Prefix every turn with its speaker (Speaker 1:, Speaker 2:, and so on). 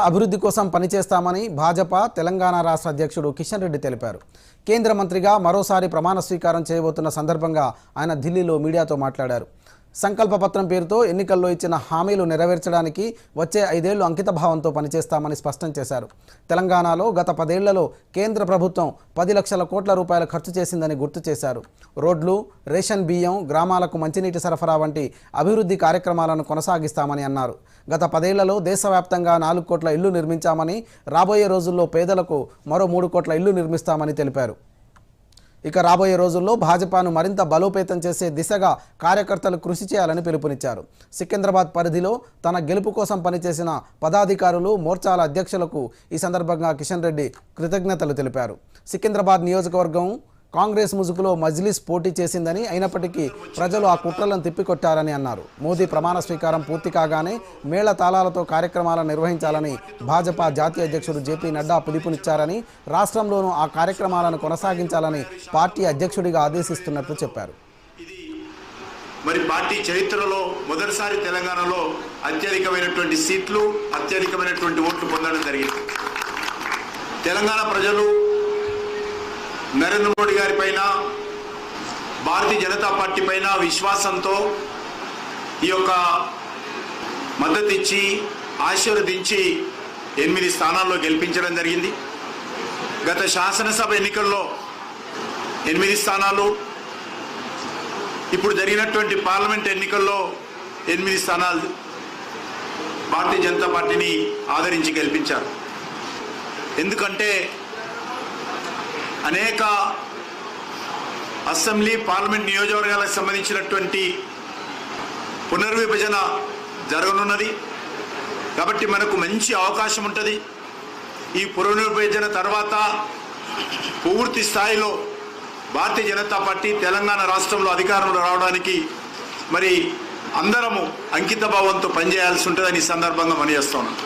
Speaker 1: అభివృద్ధి కోసం పనిచేస్తామని భాజపా తెలంగాణ రాష్ట్ర అధ్యక్షుడు కిషన్ రెడ్డి తెలిపారు. కేంద్ర మంత్రిగా మరోసారి ప్రమాణ స్వీకారం చేయబోతున్న సందర్భంగా ఆయన ఢిల్లీలో మీడియాతో మాట్లాడారు. సంకల్ప పత్రం పేరుతో ఎన్నికల్లో ఇచ్చిన హామీలు నెరవేర్చడానికి వచ్చే ఐదేళ్ళు అంకిత భావంతో పనిచేస్తామని స్పష్టం చేశారు. తెలంగాణలో గత పదేళ్ళలో కేంద్ర ప్రభుత్వం పది లక్షల కోట్ల రూపాయలు ఖర్చు చేసిందని గుర్తు చేశారు. రోడ్లు రేషన్ బియ్యం గ్రామాలకు మంచినీటి సరఫరా వంటి అభివృద్ధి కార్యక్రమాలను కొనసాగిస్తామని అన్నారు. గత పదేళ్ళలో దేశవ్యాప్తంగా నాలుగు కోట్ల ఇళ్ళు నిర్మించామని రాబోయే రోజుల్లో పేదలకు మరో మూడు కోట్ల ఇళ్ళు నిర్మిస్తామని తెలిపారు. ఇక రాబోయే రోజుల్లో భాజపాను మరింత బలోపేతం చేసే దిశగా కార్యకర్తలు కృషి చేయాలని పిలుపునిచ్చారు. సికింద్రాబాద్ పరిధిలో తన గెలుపు కోసం పనిచేసిన పదాధికారులు మోర్చాల అధ్యక్షులకు ఈ సందర్భంగా కిషన్ రెడ్డి కృతజ్ఞతలు తెలిపారు. సికింద్రాబాద్ నియోజకవర్గం కాంగ్రెస్ ముసుగులో మజ్లిస్ పోటీ చేసిందని అయినప్పటికీ ప్రజలు ఆ కుట్రలను తిప్పికొట్టారని అన్నారు. మోదీ ప్రమాణ స్వీకారం పూర్తి కాగానే మేళ తాళాలతో కార్యక్రమాలను నిర్వహించాలని భాజపా జాతీయ అధ్యక్షుడు జేపీ నడ్డా పిలుపునిచ్చారని రాష్ట్రంలోనూ ఆ కార్యక్రమాలను కొనసాగించాలని పార్టీ అధ్యక్షుడిగా ఆదేశిస్తున్నట్లు చెప్పారు.
Speaker 2: మరి పార్టీ చరిత్రలో మొదటిసారి తెలంగాణలో అత్యధికమైనటువంటి సీట్లు అత్యధికమైనటువంటి ఓట్లు పొందడం జరిగింది. తెలంగాణ ప్రజలు నరేంద్ర మోడీ గారి పైన భారతీయ జనతా పార్టీ పైన విశ్వాసంతో ఈ యొక్క మద్దతు ఇచ్చి ఆశీర్వదించి ఎనిమిది స్థానాల్లో గెలిపించడం జరిగింది. గత శాసనసభ ఎన్నికల్లో ఎనిమిది స్థానాలు ఇప్పుడు జరిగినటువంటి పార్లమెంట్ ఎన్నికల్లో ఎనిమిది స్థానాలు భారతీయ జనతా పార్టీని ఆదరించి గెలిపించారు. ఎందుకంటే అనేక అసెంబ్లీ పార్లమెంట్ నియోజకవర్గాలకు సంబంధించినటువంటి పునర్విభజన జరగనున్నది. కాబట్టి మనకు మంచి అవకాశం ఉంటుంది. ఈ పునర్విభజన తర్వాత పూర్తి స్థాయిలో భారతీయ జనతా పార్టీ తెలంగాణ రాష్ట్రంలో అధికారంలో రావడానికి మరి అందరము అంకిత భావంతో పనిచేయాల్సి ఉంటుందని ఈ సందర్భంగా మనం చేస్తున్నాం